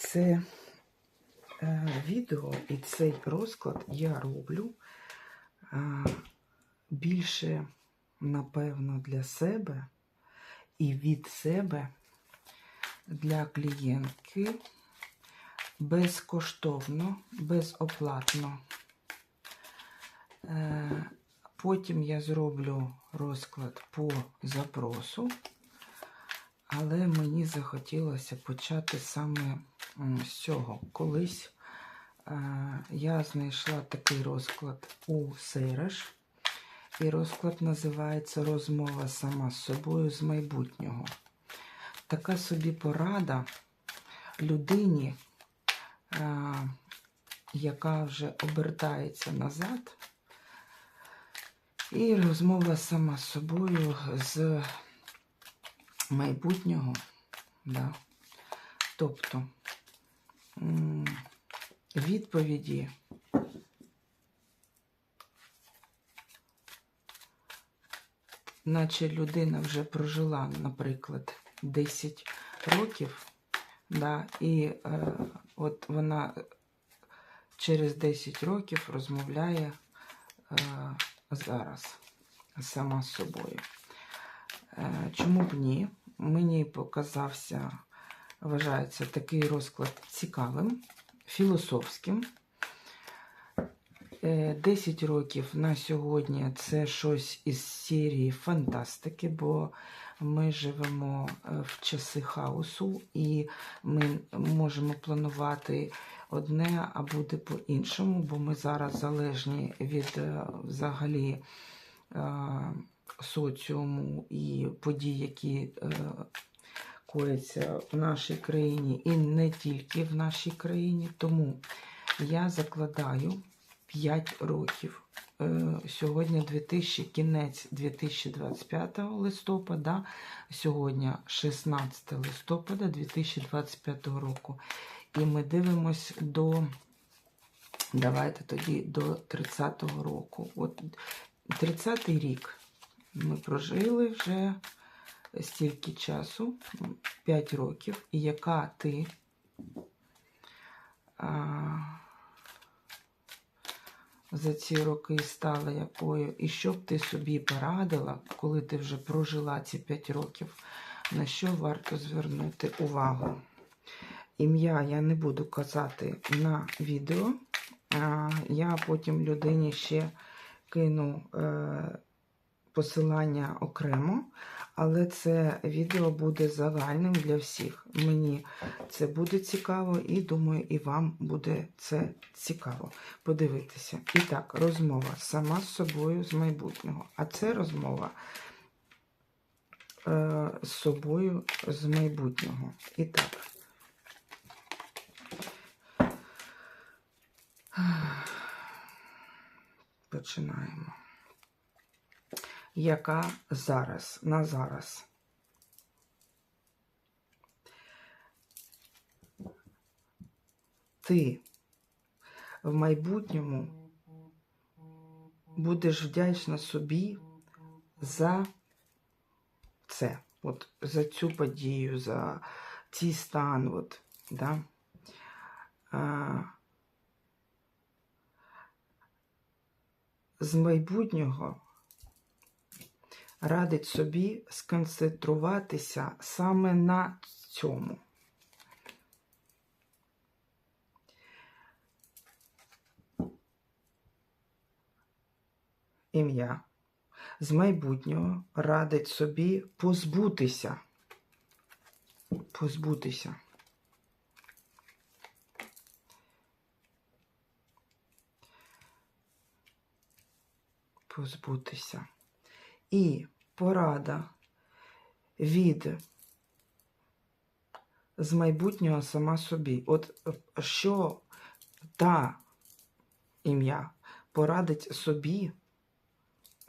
Це е, відео і цей розклад я роблю е, більше, напевно, для себе і від себе для клієнтки безкоштовно, безоплатно. Е, Потім я зроблю розклад по запросу, але мені захотілося почати саме з цього. Колись е, я знайшла такий розклад у Сейреш, і розклад називається Розмова сама з собою з майбутнього. Така собі порада людині, е, яка вже обертається назад. І розмова сама з собою з майбутнього. Да. Тобто відповіді наче людина вже прожила, наприклад, 10 років, да, і е, от вона через 10 років розмовляє е, зараз сама з собою. Е, Чому б ні? Мені показався, вважається такий розклад цікавим, філософським. Е, 10 років на сьогодні це щось із серії фантастики, бо ми живемо е, в часи хаосу, і ми можемо планувати одне, а буде по-іншому, бо ми зараз залежні від е, взагалі е, соціуму і подій, які е, в нашій країні, і не тільки в нашій країні. Тому я закладаю 5 років. Е, Сьогодні 2000, кінець 2025 листопада, сьогодні 16 листопада 2025 року. І ми дивимось до, давайте тоді до 30-го року. От 30-й рік ми прожили вже стільки часу, 5 років, і яка ти а, за ці роки стала якою, і що б ти собі порадила, коли ти вже прожила ці 5 років, на що варто звернути увагу? Ім'я я не буду казати на відео. А, Я потім людині ще кину е, посилання окремо, але це відео буде загальним для всіх. Мені це буде цікаво, і думаю, і вам буде це цікаво подивитися. І так, розмова сама з собою з майбутнього. А це розмова е, з собою з майбутнього. І так. Починаємо. Яка зараз, на зараз? Ти в майбутньому будеш вдячна собі за це, от за цю подію, за цей стан, от, да? а, з майбутнього радить собі сконцентруватися саме на цьому. Ім'я з майбутнього радить собі позбутися. Позбутися. Позбутися. І порада від з майбутнього сама собі. От що та ім'я порадить собі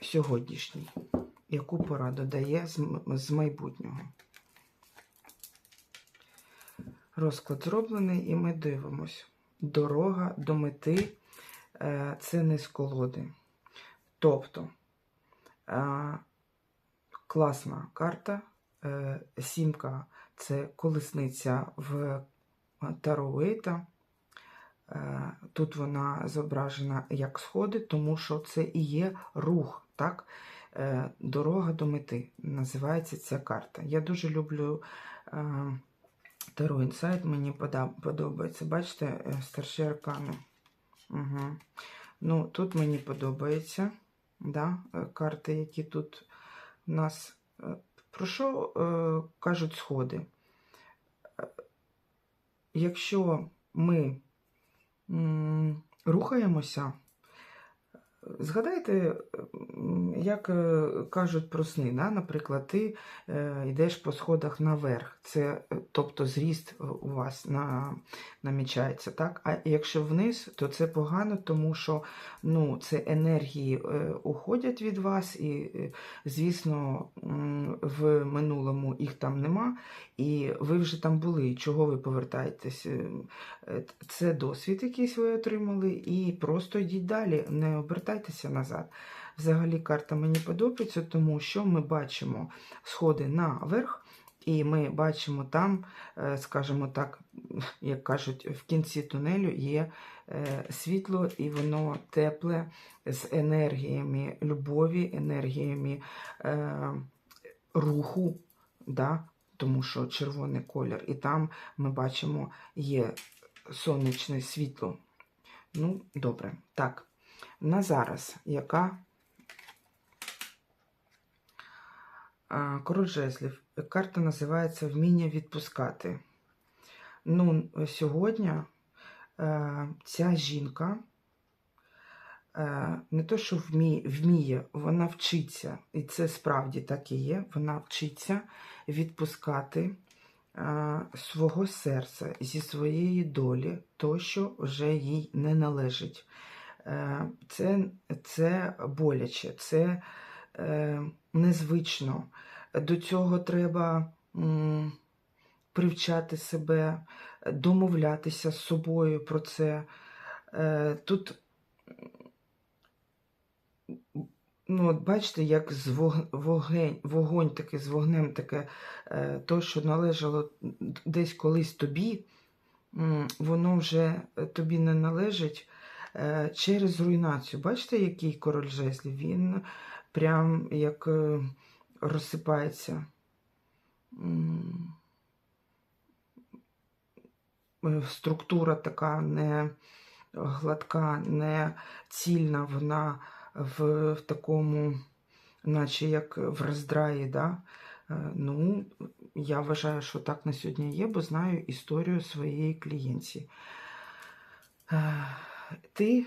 сьогоднішній, яку пораду дає з, майбутнього. Розклад зроблений, і ми дивимось. Дорога до мети е, це не з колоди. Тобто, класна карта. Е, Сімка це колесниця в Таро Е, Тут вона зображена як сходи, тому що це і є рух, так? Е, Дорога до мети називається ця карта. Я дуже люблю е, Таро Інсайт, мені подобається. Бачите, е, старші аркани. Угу. Ну, тут мені подобається да, е, карти, які тут у нас. Е, Про що е, кажуть сходи? Е, Якщо ми м, рухаємося, згадайте, як е, кажуть про сни. Да? Наприклад, ти е, йдеш по сходах наверх, це, е, тобто зріст е, у вас на, намічається. Так? А якщо вниз, то це погано, тому що ну, це енергії е, уходять від вас, і, е, звісно, в минулому їх там нема, і ви вже там були. Чого ви повертаєтесь? Е, е, Це досвід, якийсь ви отримали, і просто йдіть далі, не обертайтеся назад. Взагалі карта мені подобається, тому що ми бачимо сходи наверх, і ми бачимо там, е, скажімо так, як кажуть, в кінці тунелю є е, світло, і воно тепле з енергіями любові, енергіями е, руху, да? тому що червоний колір. І там ми бачимо є сонячне світло. Ну, добре. Так, на зараз яка А, Король жезлів. Карта називається Вміння відпускати. Ну, сьогодні е, ця жінка е, не то, що вміє, вміє, вона вчиться, і це справді так і є. Вона вчиться відпускати е, свого серця зі своєї долі, то, що вже їй не належить. Е, це, це боляче, це е, незвично. До цього треба привчати себе, домовлятися з собою про це. Е, тут, ну, от бачите, як з вог- вогень, вогонь таке, з вогнем таке, то, що належало десь колись тобі, воно вже тобі не належить через руйнацію. Бачите, який король жезлів? Він прям як е, розсипається. Е, Структура така не гладка, не цільна, вона в, в такому, наче як в роздраї. Да? Е, Ну, я вважаю, що так на сьогодні є, бо знаю історію своєї клієнтці. Ти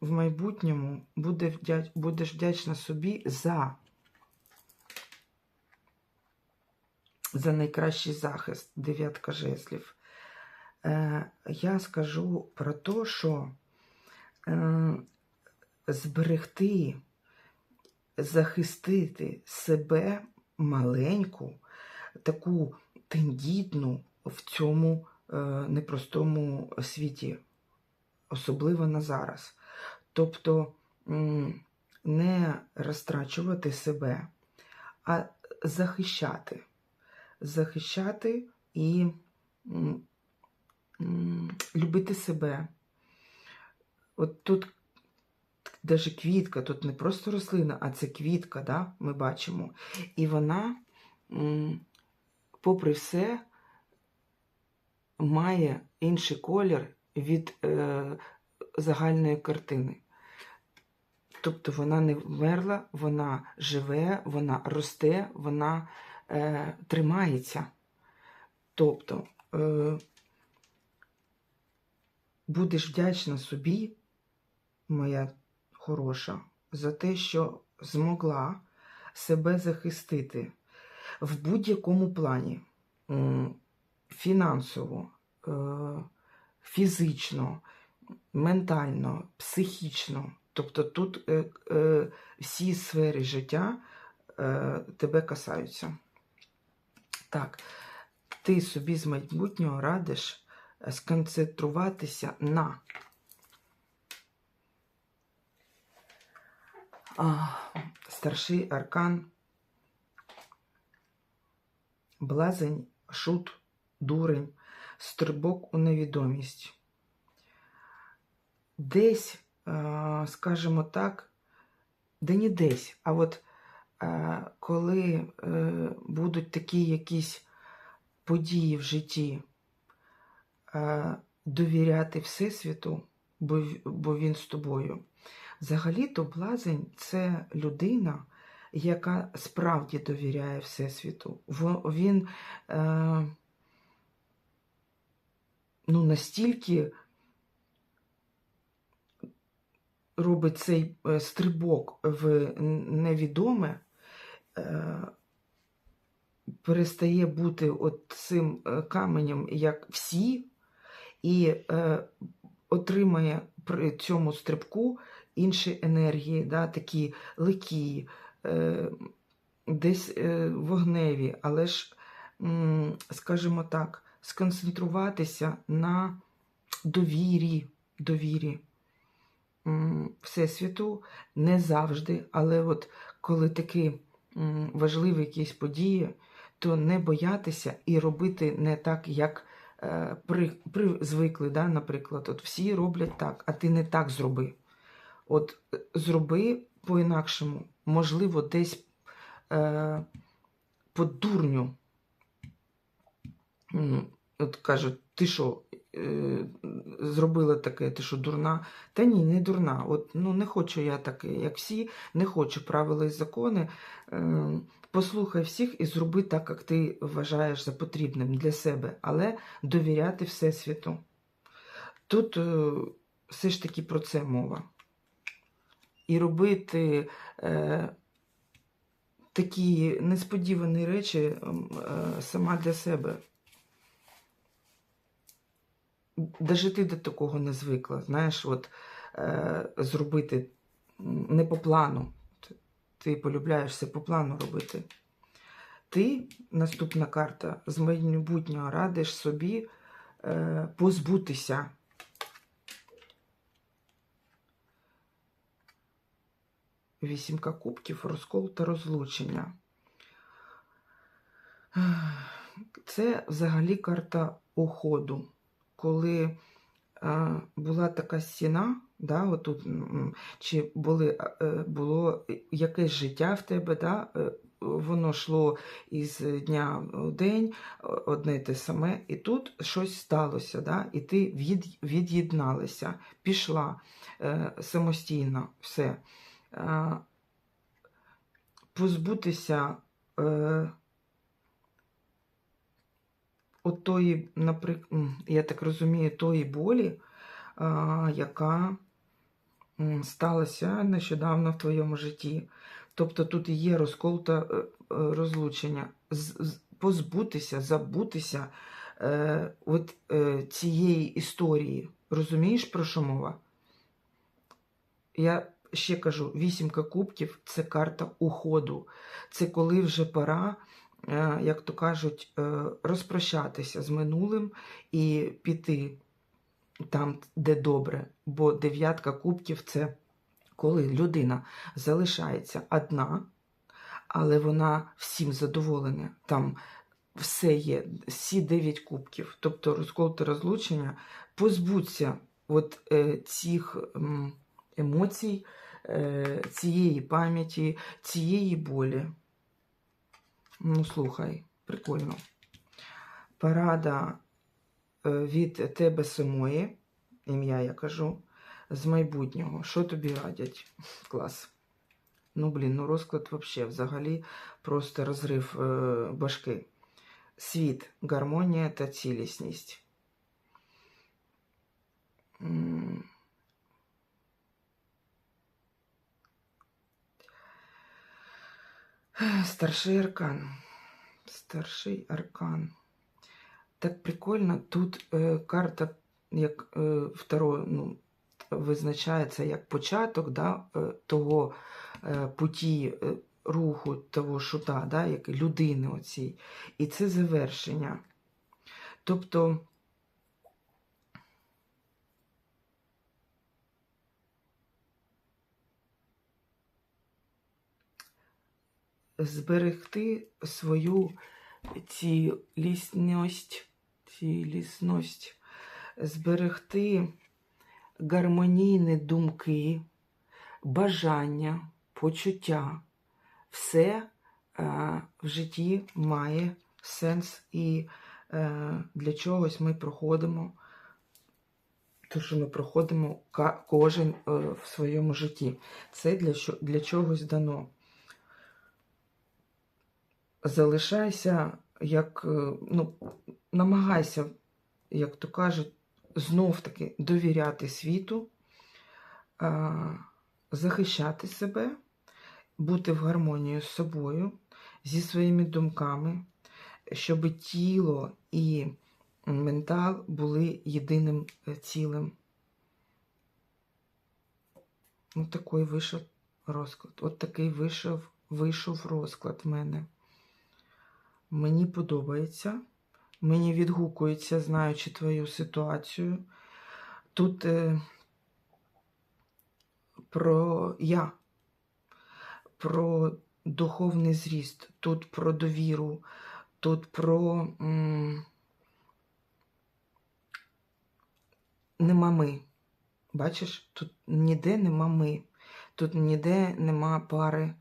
в майбутньому будеш вдячна собі за, за найкращий захист, дев'ятка жезлів. Е, я скажу про те, що е, зберегти, захистити себе маленьку, таку тендітну в цьому е, непростому світі, особливо на зараз. Тобто не розтрачувати себе, а захищати. Захищати і любити себе. От тут навіть квітка, тут не просто рослина, а це квітка, да? ми бачимо. І вона, попри все, має інший колір від е, загальної картини. Тобто вона не вмерла, вона живе, вона росте, вона е, тримається. Тобто е, будеш вдячна собі, моя хороша, за те, що змогла себе захистити в будь-якому плані. Фінансово, е, фізично, ментально, психічно. Тобто тут е, е, всі сфери життя е, тебе касаються. Так, ти собі з майбутнього радиш е, сконцентруватися на а, старший аркан, блазень, шут, дурень. Стрибок у невідомість. Десь, е, скажімо так, де не десь, а от е, коли е, будуть такі якісь події в житті, довіряти Всесвіту, бо, він з тобою. Взагалі-то блазень це людина, яка справді довіряє Всесвіту. Він ну, настільки робить цей е, стрибок в невідоме, е, перестає бути от цим е, каменем, як всі, і отримає при цьому стрибку інші енергії, да, такі легкі, десь вогневі, але ж, скажімо так, сконцентруватися на довірі, довірі Всесвіту не завжди, але от коли такі важливі якісь події, то не боятися і робити не так, як е, при, при звикли, да, наприклад, от всі роблять так, а ти не так зроби. От е, зроби по-інакшому, можливо, десь е, по дурню. От кажуть, ти що, е, зробила таке, ти що, дурна? Та ні, не дурна. От, ну, не хочу я таке, як всі, не хочу правила і закони. Е, послухай всіх і зроби так, як ти вважаєш за потрібним для себе, але довіряти Всесвіту. Тут е, все ж таки про це мова. І робити е, такі несподівані речі е, сама для себе. Даже ти до такого не звикла. Знаєш, от е, зробити не по плану. Ти полюбляєш все по плану робити. Ти, наступна карта, з майбутнього радиш собі е, позбутися. Вісімка кубків, розкол та розлучення. Це взагалі карта уходу. Коли е, була така стіна, да, отут, чи були, е, було якесь життя в тебе, да, е, воно йшло із дня в день, одне й те саме, і тут щось сталося, да, і ти від, від'єдналася, пішла е, самостійно, все. Е, позбутися е, от тої, наприклад, я так розумію, тої болі, яка сталася нещодавно в твоєму житті. Тобто тут є розкол та е, е, розлучення. Позбутися, забутися е, от, е, цієї історії. Розумієш, про що мова? Я ще кажу: вісімка кубків це карта уходу. Це коли вже пора, як то кажуть, е, розпрощатися з минулим і піти там, де добре. Бо дев'ятка кубків це коли людина залишається одна, але вона всім задоволена. Там все є, всі дев'ять кубків, тобто розкол та розлучення, позбуться от е, цих емоцій, е, цієї пам'яті, цієї болі. Ну, слухай, прикольно. Парада е, від тебе самої, ім'я я кажу, з майбутнього. Що тобі радять? Клас. Ну, блін, ну розклад вообще взагалі просто розрив е, башки. Світ, гармонія та цілісність. М. Старший аркан. Старший аркан. Так прикольно. Тут е, карта, як е, второ, ну, визначається як початок да, е, того е, путі е, руху, того шута, да, як людини оцій. І це завершення. Тобто. Зберегти свою цілісність, цілісність, зберегти гармонійні думки, бажання, почуття. Все е, в житті має сенс і е, для чогось ми проходимо. те, що ми проходимо кожен е, в своєму житті. Це для, для чогось дано. Залишайся, як, е, ну, намагайся, як то кажуть, знов таки довіряти світу, захищати себе, бути в гармонії з собою, зі своїми думками, щоб тіло і ментал були єдиним е, цілим. От такий вийшов розклад. От такий вийшов, вийшов розклад в мене. Мені подобається. Мені відгукується, знаючи твою ситуацію. Тут е, про я, про духовний зріст, тут про довіру, тут про. М- нема ми. Бачиш, тут ніде нема ми. Тут ніде нема пари.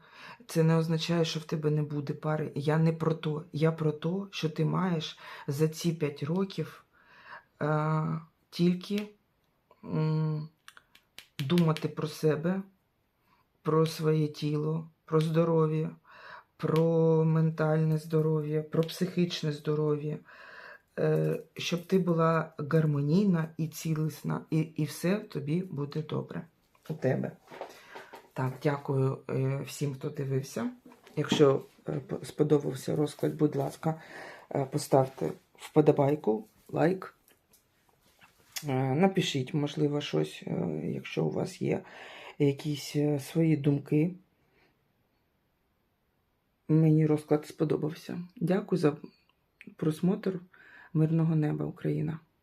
Це не означає, що в тебе не буде пари. Я не про то. Я про те, що ти маєш за ці 5 років е, тільки м, думати про себе, про своє тіло, про здоров'я, про ментальне здоров'я, про психічне здоров'я е, щоб ти була гармонійна і цілісна, і, і все тобі буде добре у тебе. Так, дякую е, всім, хто дивився. Якщо е, сподобався розклад, будь ласка, е, поставте вподобайку, лайк. Напишіть, можливо, щось, якщо у вас є якісь свої думки. Мені розклад сподобався. Дякую за просмотр. Мирного неба Україна!